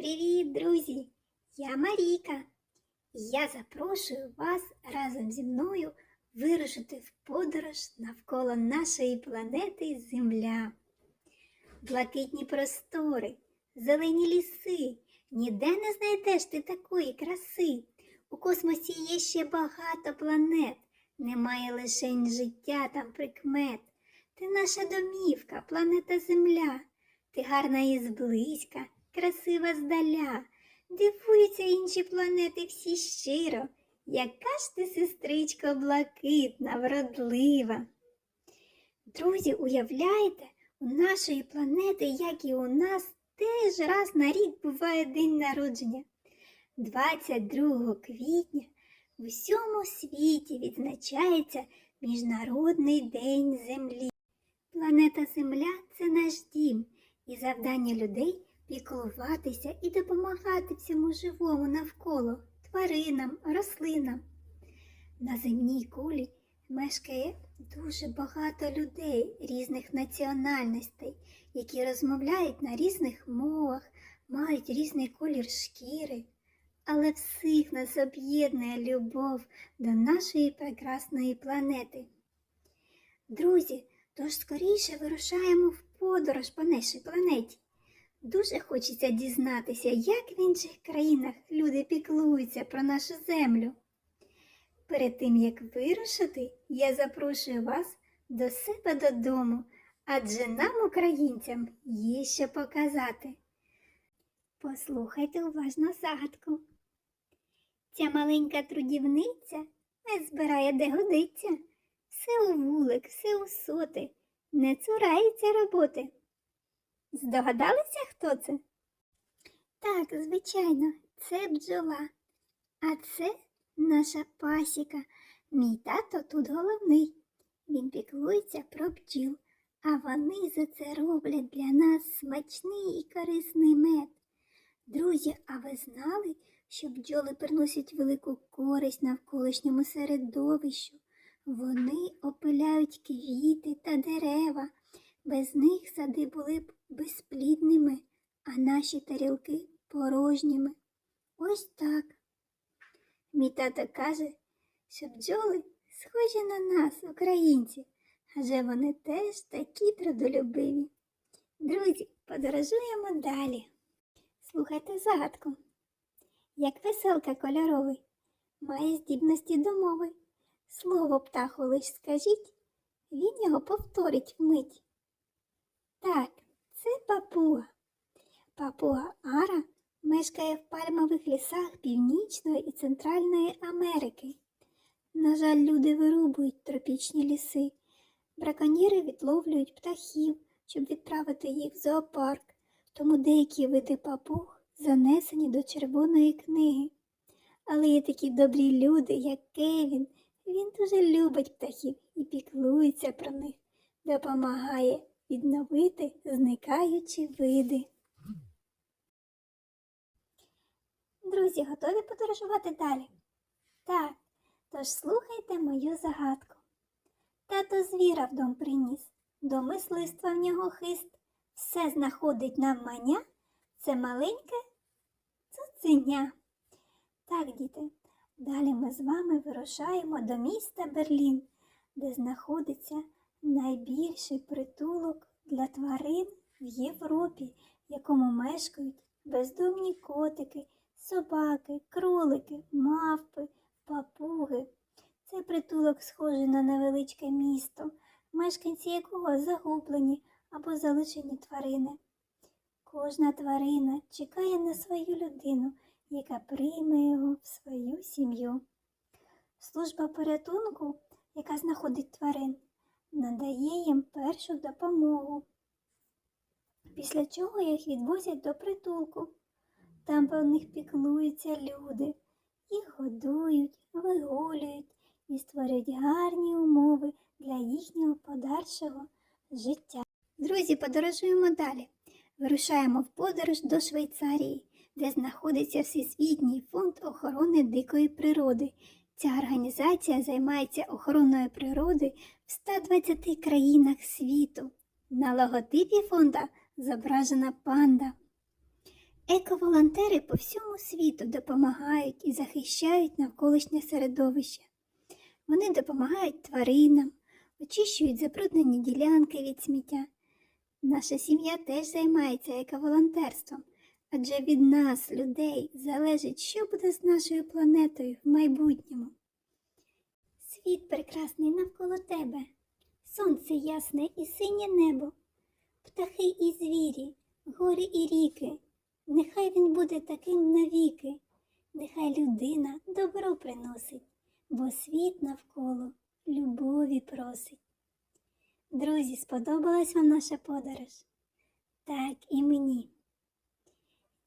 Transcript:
Привіт, друзі! Я Маріка. І я запрошую вас разом зі мною вирушити в подорож навколо нашої планети Земля. Блакитні простори, зелені ліси. Ніде не знайдеш ти такої краси. У космосі є ще багато планет, немає лишень життя там прикмет. Ти наша домівка, планета Земля. Ти гарна і зблизька, красива здаля. Дивуються інші планети всі щиро. Яка ж ти, сестричко, блакитна, вродлива. Друзі, уявляєте, у нашої планети, як і у нас, теж раз на рік буває день народження. 22 квітня в усьому світі відзначається Міжнародний день Землі. Планета Земля це наш дім, і завдання людей піклуватися і допомагати всьому живому навколо тваринам, рослинам. На земній кулі мешкає дуже багато людей різних національностей, які розмовляють на різних мовах, мають різний колір шкіри. Але всіх нас об'єднує любов до нашої прекрасної планети. Друзі, тож скоріше вирушаємо в подорож по нашій планеті. Дуже хочеться дізнатися, як в інших країнах люди піклуються про нашу землю. Перед тим як вирушити, я запрошую вас до себе додому, адже нам, українцям, є що показати. Послухайте уважно загадку. Ця маленька трудівниця не збирає де годиться, все у вулик, все у соти, не цурається роботи. Здогадалися, хто це? Так, звичайно, це бджола. А це наша пасіка. Мій тато тут головний. Він піклується про бджіл, а вони за це роблять для нас смачний і корисний мед. Друзі, а ви знали, що бджоли приносять велику користь навколишньому середовищу? Вони опиляють квіти та дерева. Без них сади були б безплідними, а наші тарілки порожніми. Ось так. Мій тато каже, що бджоли схожі на нас, українців, адже вони теж такі трудолюбиві. Друзі, подорожуємо далі. Слухайте загадку. Як веселка кольоровий, має здібності до мови. Слово птаху лиш скажіть, він його повторить вмить. Так, це папуга. Папуга Ара мешкає в пальмових лісах Північної і Центральної Америки. На жаль, люди вирубують тропічні ліси. Браконьєри відловлюють птахів, щоб відправити їх в зоопарк, тому деякі види папуг занесені до червоної книги. Але є такі добрі люди, як Кевін. Він дуже любить птахів і піклується про них, допомагає відновити зникаючі види. Друзі, готові подорожувати далі? Так, тож слухайте мою загадку. Тато звіра в дом приніс, до мисливства в нього хист, все знаходить навмання, це маленьке цуценя. Так, діти, далі ми з вами вирушаємо до міста Берлін, де знаходиться найбільший притулок для тварин в Європі, в якому мешкають бездомні котики, собаки, кролики, мавпи, папуги. Цей притулок схожий на невеличке місто, мешканці якого загублені або залишені тварини. Кожна тварина чекає на свою людину, яка прийме його в свою сім'ю. Служба порятунку, яка знаходить тварин, надає їм першу допомогу. Після чого їх відвозять до притулку. Там про них піклуються люди, їх годують, вигулюють і створюють гарні умови для їхнього подальшого життя. Друзі, подорожуємо далі. Вирушаємо в подорож до Швейцарії, де знаходиться Всесвітній фонд охорони дикої природи. Ця організація займається охороною природи в 120 країнах світу. На логотипі фонда зображена панда. Еко-волонтери по всьому світу допомагають і захищають навколишнє середовище. Вони допомагають тваринам, очищують забруднені ділянки від сміття. Наша сім'я теж займається ековолонтерством, адже від нас, людей, залежить, що буде з нашою планетою в майбутньому. Світ прекрасний навколо тебе, сонце ясне і синє небо, птахи і звірі, гори і ріки. Нехай він буде таким навіки, нехай людина добро приносить, бо світ навколо любові просить. Друзі, сподобалась вам наша подорож? Так і мені.